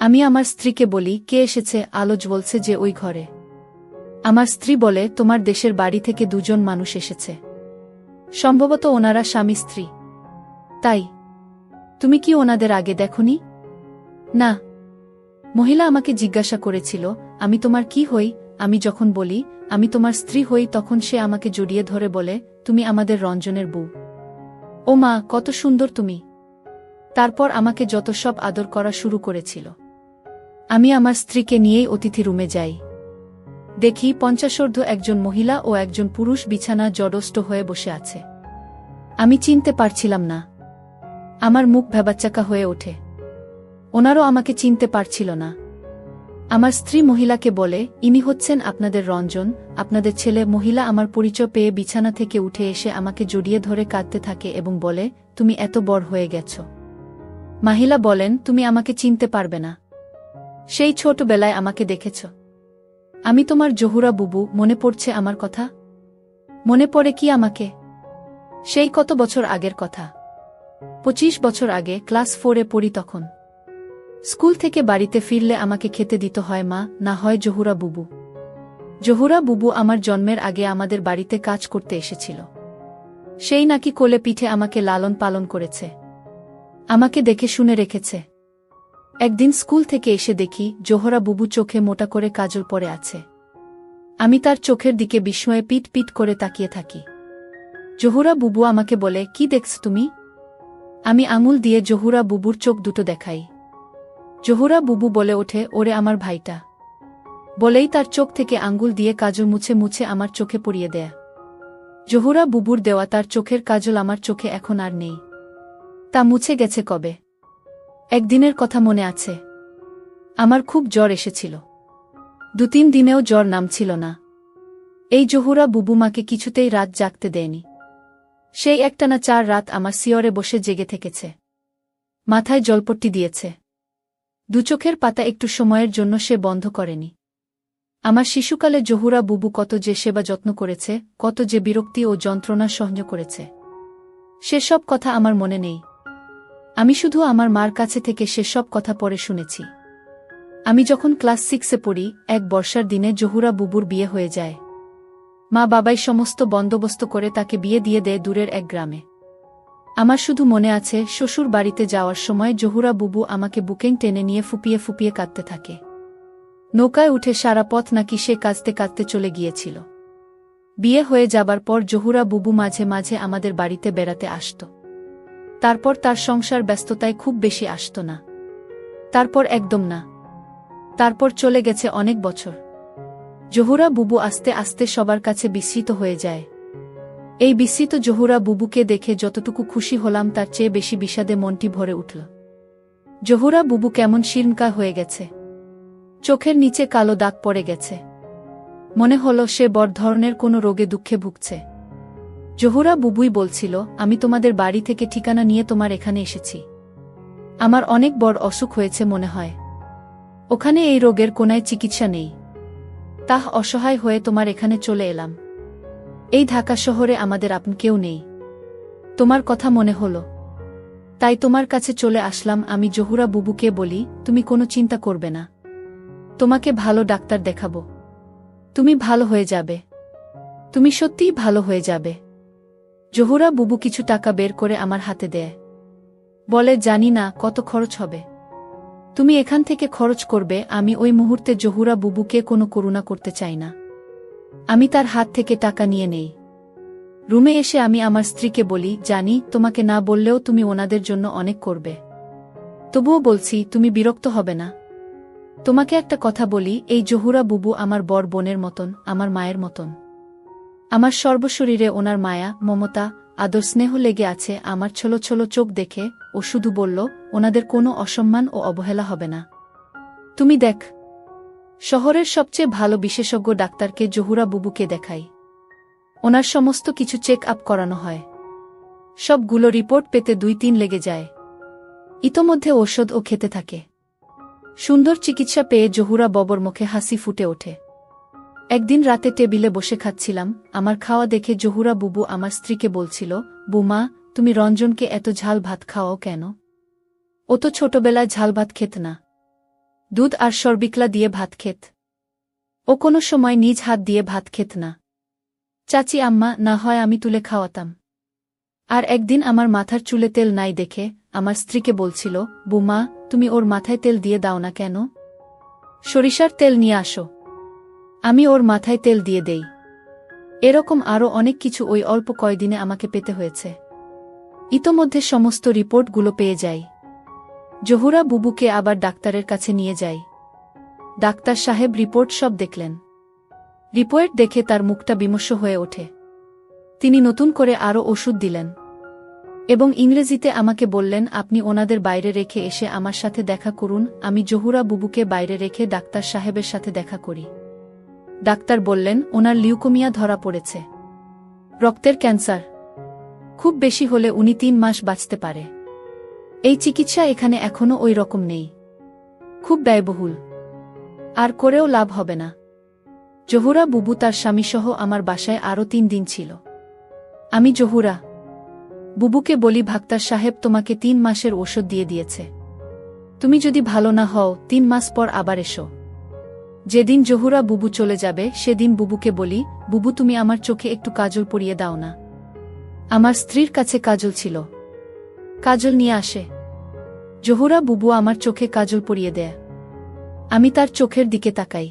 আমি আমার স্ত্রীকে বলি, কে এসেছে? আলো জ্বলছে যে ওই ঘরে। আমার স্ত্রী বলে, তোমার দেশের বাড়ি থেকে দুজন মানুষ এসেছে। সম্ভবত ওনারা স্বামী স্ত্রী। তাই, তুমি কি ওনাদের আগে দেখনি? না। মহিলা আমাকে জিজ্ঞাসা করেছিল, আমি তোমার কি হই? আমি যখন বলি, আমি তোমার স্ত্রী হই, তখন সে আমাকে জড়িয়ে ধরে বলে, তুমি আমাদের রঞ্জনের বউ। ও মা কত সুন্দর তুমি। তারপর আমাকে যত সব আদর করা শুরু করেছিল। আমি আমার স্ত্রীকে নিয়েই অতিথি রুমে যাই। দেখি পঞ্চাশোর্ধ একজন মহিলা ও একজন পুরুষ বিছানা জডষ্ট হয়ে বসে আছে। আমি চিনতে পারছিলাম না। আমার মুখ ভেবাচ্চাকা হয়ে ওঠে। ওনারও আমাকে চিনতে পারছিল না। আমার স্ত্রী মহিলাকে বলে, ইনি হচ্ছেন আপনাদের রঞ্জন, আপনাদের ছেলে মহিলা আমার পরিচয় পেয়ে বিছানা থেকে উঠে এসে আমাকে জড়িয়ে ধরে কাঁদতে থাকে এবং বলে, তুমি এত বড় হয়ে গেছ। মাহিলা বলেন, তুমি আমাকে চিনতে পারবে না। সেই ছোটবেলায় আমাকে দেখেছ। আমি তোমার জহুরা বুবু, মনে পড়ছে আমার কথা? মনে পড়ে কি আমাকে? সেই কত বছর আগের কথা? পঁচিশ বছর আগে ক্লাস ফোরে পড়ি তখন। স্কুল থেকে বাড়িতে ফিরলে আমাকে খেতে দিত হয় মা, না হয় জহুরা বুবু। জহুরা বুবু আমার জন্মের আগে আমাদের বাড়িতে কাজ করতে এসেছিল। সেই নাকি কোলে পিঠে আমাকে লালন পালন করেছে। আমাকে দেখে শুনে রেখেছে। একদিন স্কুল থেকে এসে দেখি জোহরা বুবু চোখে মোটা করে কাজল পরে আছে। আমি তার চোখের দিকে বিস্ময়ে পিট পিট করে তাকিয়ে থাকি। জহুরা বুবু আমাকে বলে, কি দেখছ তুমি? আমি আঙুল দিয়ে জহুরা বুবুর চোখ দুটো দেখাই। জহুরা বুবু বলে ওঠে, ওরে আমার ভাইটা। বলেই তার চোখ থেকে আঙ্গুল দিয়ে কাজল মুছে মুছে আমার চোখে পড়িয়ে দেয়া। জহুরা বুবুর দেওয়া তার চোখের কাজল আমার চোখে এখন আর নেই। তা মুছে গেছে কবে? একদিনের কথা মনে আছে। আমার খুব জ্বর এসেছিল। দু তিন দিনেও জ্বর নামছিল না। এই জহুরা বুবুমাকে কিছুতেই রাত জাগতে দেয়নি। সেই একটানা চার রাত আমার সিয়রে বসে জেগে থেকেছে। মাথায় জলপট্টি দিয়েছে। দুচোখের পাতা একটু সময়ের জন্য সে বন্ধ করেনি। আমার শিশুকালে জহুরা বুবু কত যে সেবা যত্ন করেছে, কত যে বিরক্তি ও যন্ত্রণা সহ্য করেছে। সেসব কথা আমার মনে নেই। আমি শুধু আমার মার কাছে থেকে সেসব কথা পরে শুনেছি। আমি যখন ক্লাস সিক্সে পড়ি, এক বর্ষার দিনে জহুরা বুবুর বিয়ে হয়ে যায়। মা বাবাই সমস্ত বন্দোবস্ত করে তাকে বিয়ে দিয়ে দেয় দূরের এক গ্রামে। আমার শুধু মনে আছে, শ্বশুর বাড়িতে যাওয়ার সময় জহুরা বুবু আমাকে বুকেং টেনে নিয়ে ফুপিয়ে ফুপিয়ে কাঁদতে থাকে। নৌকায় উঠে সারা পথ নাকি সে কাঁদতে কাঁদতে চলে গিয়েছিল। বিয়ে হয়ে যাবার পর জহুরা বুবু মাঝে মাঝে আমাদের বাড়িতে বেড়াতে আসত। তারপর তার সংসার ব্যস্ততায় খুব বেশি আসত না। তারপর একদম না। তারপর চলে গেছে অনেক বছর। জহুরা বুবু আস্তে আস্তে সবার কাছে বিস্মিত হয়ে যায়। এই বিস্মিত জহুরা বুবুকে দেখে যতটুকু খুশি হলাম তার চেয়ে বেশি বিষাদে মনটি ভরে উঠল। জহুরা বুবু কেমন শিরমকা হয়ে গেছে। চোখের নিচে কালো দাগ পড়ে গেছে। মনে হল সে বড় ধরনের কোনো রোগে দুঃখে ভুগছে। জহুরা বুবুই বলছিল, আমি তোমাদের বাড়ি থেকে ঠিকানা নিয়ে তোমার এখানে এসেছি। আমার অনেক বড় অসুখ হয়েছে মনে হয়। ওখানে এই রোগের কোনায় চিকিৎসা নেই। তাহ অসহায় হয়ে তোমার এখানে চলে এলাম। এই ঢাকা শহরে আমাদের আপন কেউ নেই। তোমার কথা মনে হল। তাই তোমার কাছে চলে আসলাম। আমি জহুরা বুবুকে বলি, তুমি কোনো চিন্তা করবে না। তোমাকে ভালো ডাক্তার দেখাবো। তুমি ভালো হয়ে যাবে। তুমি সত্যিই ভালো হয়ে যাবে। জহুরা বুবু কিছু টাকা বের করে আমার হাতে দেয়। বলে, জানি না কত খরচ হবে। তুমি এখান থেকে খরচ করবে, আমি ওই মুহূর্তে জহুরা বুবুকে কোনো করুণা করতে চাই না। আমি তার হাত থেকে টাকা নিয়ে নেই। রুমে এসে আমি আমার স্ত্রীকে বলি, জানি, তোমাকে না বললেও তুমি ওনাদের জন্য অনেক করবে। তবুও বলছি, তুমি বিরক্ত হবে না। তোমাকে একটা কথা বলি, এই জহুরা বুবু আমার বর বোনের মতন, আমার মায়ের মতন। আমার সর্বশরীরে ওনার মায়া, মমতা, আদর স্নেহ লেগে আছে, আমার ছোলো ছোলো চোখ দেখে ও শুধু বলল, ওনাদের কোনো অসম্মান ও অবহেলা হবে না। তুমি দেখ, শহরের সবচেয়ে ভালো বিশেষজ্ঞ ডাক্তারকে জহুরা বুবুকে দেখাই। ওনার সমস্ত কিছু চেক আপ করানো হয়। সবগুলো রিপোর্ট পেতে দুই তিন লেগে যায়। ইতোমধ্যে ওষুধ ও খেতে থাকে। সুন্দর চিকিৎসা পেয়ে জহুরা ববর মুখে হাসি ফুটে ওঠে। একদিন রাতে টেবিলে বসে খাচ্ছিলাম, আমার খাওয়া দেখে জহুরা বুবু আমার স্ত্রীকে বলছিল, বুমা, তুমি রঞ্জনকে এত ঝাল ভাত খাওয়াও কেন? ও তো ছোটবেলায় ঝাল ভাত খেত না। দুধ আর সরবিকলা দিয়ে ভাত খেত। ও কোনো সময় নিজ হাত দিয়ে ভাত খেত না। চাচি, আম্মা, না হয় আমি তুলে খাওয়াতাম। আর একদিন আমার মাথার চুলে তেল নাই দেখে আমার স্ত্রীকে বলছিল, বুমা, তুমি ওর মাথায় তেল দিয়ে দাও না কেন? সরিষার তেল নিয়ে আসো। আমি ওর মাথায় তেল দিয়ে দেই। এরকম আরও অনেক কিছু ওই অল্প কয়দিনে আমাকে পেতে হয়েছে। ইতোমধ্যে সমস্ত রিপোর্টগুলো পেয়ে যাই। জহুরা বুবুকে আবার ডাক্তারের কাছে নিয়ে যাই। ডাক্তার সাহেব রিপোর্ট সব দেখলেন। রিপোর্ট দেখে তার মুখটা বিমর্ষ হয়ে ওঠে। তিনি নতুন করে আরও ওষুধ দিলেন। এবং ইংরেজিতে আমাকে বললেন, আপনি ওনাদের বাইরে রেখে এসে আমার সাথে দেখা করুন, আমি জহুরা বুবুকে বাইরে রেখে ডাক্তার সাহেবের সাথে দেখা করি। ডাক্তার বললেন, ওনার লিউকোমিয়া ধরা পড়েছে। রক্তের ক্যান্সার। খুব বেশি হলে উনি তিন মাস বাঁচতে পারে। এই চিকিৎসা এখানে এখনও ওই রকম নেই। খুব ব্যয়বহুল। আর করেও লাভ হবে না। জহুরা বুবু তার স্বামীসহ আমার বাসায় আরও তিন দিন ছিল। আমি জহুরা। বুবুকে বলি, ভাক্তার সাহেব তোমাকে তিন মাসের ওষুধ দিয়ে দিয়েছে। তুমি যদি ভালো না হও, তিন মাস পর আবার এসো। যেদিন জহুরা বুবু চলে যাবে, সেদিন বুবুকে বলি, বুবু, তুমি আমার চোখে একটু কাজল পরিয়ে দাও না। আমার স্ত্রীর কাছে কাজল ছিল। কাজল নিয়ে আসে। জহুরা বুবু আমার চোখে কাজল পরিয়ে দেয়। আমি তার চোখের দিকে তাকাই।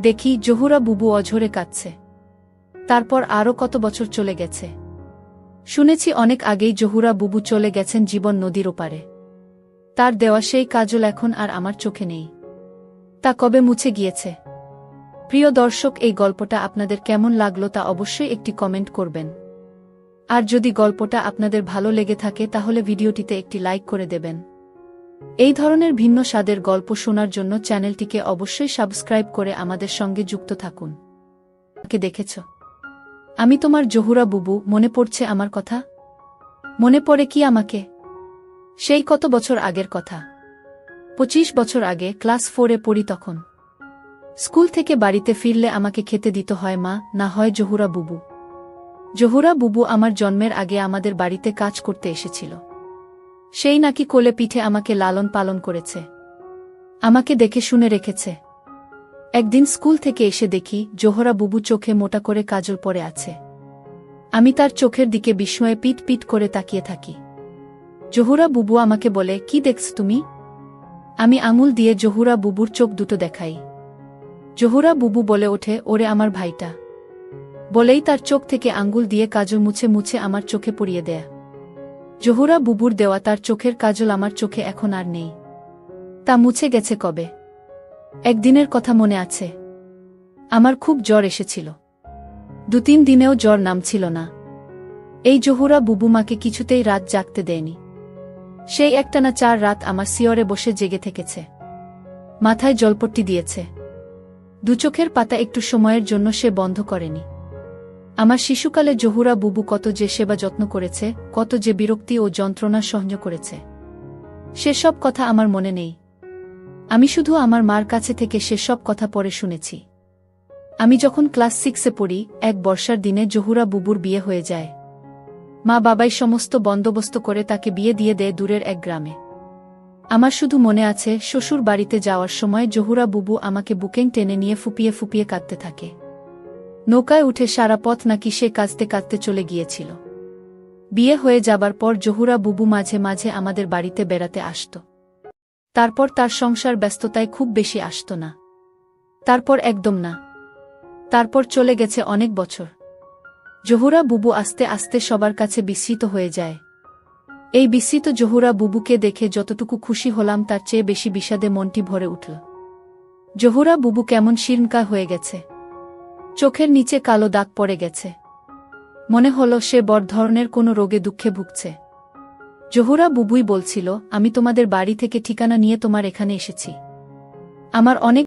দেখি জহুরা বুবু অঝরে কাঁদছে। তারপর আরও কত বছর চলে গেছে। শুনেছি অনেক আগেই জহুরা বুবু চলে গেছেন জীবন নদীর ওপারে। তার দেওয়া সেই কাজল এখন আর আমার চোখে নেই। তা কবে মুছে গিয়েছে? প্রিয় দর্শক, এই গল্পটা আপনাদের কেমন লাগল তা অবশ্যই একটি কমেন্ট করবেন। আর যদি গল্পটা আপনাদের ভালো লেগে থাকে, তাহলে ভিডিওটিতে একটি লাইক করে দেবেন। এই ধরনের ভিন্ন স্বাদের গল্প শোনার জন্য চ্যানেলটিকে অবশ্যই সাবস্ক্রাইব করে আমাদের সঙ্গে যুক্ত থাকুন। কে দেখেছ? আমি তোমার জহুরা বুবু, মনে পড়ছে আমার কথা? মনে পড়ে কি আমাকে? সেই কত বছর আগের কথা। পঁচিশ বছর আগে ক্লাস ফোরে পড়ি তখন। স্কুল থেকে বাড়িতে ফিরলে আমাকে খেতে দিত হয় মা, না হয় জহুরা বুবু। জহুরা বুবু আমার জন্মের আগে আমাদের বাড়িতে কাজ করতে এসেছিল। সেই নাকি কোলে পিঠে আমাকে লালন পালন করেছে। আমাকে দেখে শুনে রেখেছে। একদিন স্কুল থেকে এসে দেখি জোহরা বুবু চোখে মোটা করে কাজল পরে আছে। আমি তার চোখের দিকে বিস্ময়ে পিট পিট করে তাকিয়ে থাকি। জহুরা বুবু আমাকে বলে, কি দেখছ তুমি? আমি আঙুল দিয়ে জহুরা বুবুর চোখ দুটো দেখাই। জহুরা বুবু বলে ওঠে, ওরে আমার ভাইটা। বলেই তার চোখ থেকে আঙ্গুল দিয়ে কাজল মুছে মুছে আমার চোখে পড়িয়ে দেয়। জহুরা বুবুর দেওয়া তার চোখের কাজল আমার চোখে এখন আর নেই। তা মুছে গেছে কবে? একদিনের কথা মনে আছে। আমার খুব জ্বর এসেছিল। দু তিন দিনেও জ্বর নামছিল না। এই জহুরা বুবু মাকে কিছুতেই রাত জাগতে দেয়নি। সেই একটানা চার রাত আমার সিয়রে বসে জেগে থেকেছে। মাথায় জলপট্টি দিয়েছে। দুচোখের পাতা একটু সময়ের জন্য সে বন্ধ করেনি। আমার শিশুকালে জহুরা বুবু কত যে সেবা যত্ন করেছে, কত যে বিরক্তি ও যন্ত্রণা সহ্য করেছে। সেসব কথা আমার মনে নেই। আমি শুধু আমার মার কাছে থেকে সেসব কথা পরে শুনেছি। আমি যখন ক্লাস সিক্সে পড়ি, এক বর্ষার দিনে জহুরা বুবুর বিয়ে হয়ে যায়। মা বাবাই সমস্ত বন্দোবস্ত করে তাকে বিয়ে দিয়ে দেয় দূরের এক গ্রামে। আমার শুধু মনে আছে, শ্বশুর বাড়িতে যাওয়ার সময় জহুরা বুবু আমাকে বুকেং টেনে নিয়ে ফুপিয়ে ফুপিয়ে কাঁদতে থাকে। নৌকায় উঠে সারা পথ নাকি সে কাঁদতে কাঁদতে চলে গিয়েছিল। বিয়ে হয়ে যাবার পর জহুরা বুবু মাঝে মাঝে আমাদের বাড়িতে বেড়াতে আসত। তারপর তার সংসার ব্যস্ততায় খুব বেশি আসত না। তারপর একদম না। তারপর চলে গেছে অনেক বছর। জহুরা বুবু আস্তে আস্তে সবার কাছে বিস্মিত হয়ে যায়। এই বিস্মিত জহুরা বুবুকে দেখে যতটুকু খুশি হলাম তার চেয়ে বেশি বিষাদে মনটি ভরে উঠল। জহুরা বুবু কেমন শিরনকা হয়ে গেছে। চোখের নিচে কালো দাগ পড়ে গেছে। মনে হল সে বড় ধরনের কোনো রোগে দুঃখে ভুগছে। জহুরা বুবুই বলছিল, আমি তোমাদের বাড়ি থেকে ঠিকানা নিয়ে তোমার এখানে এসেছি। আমার অনেক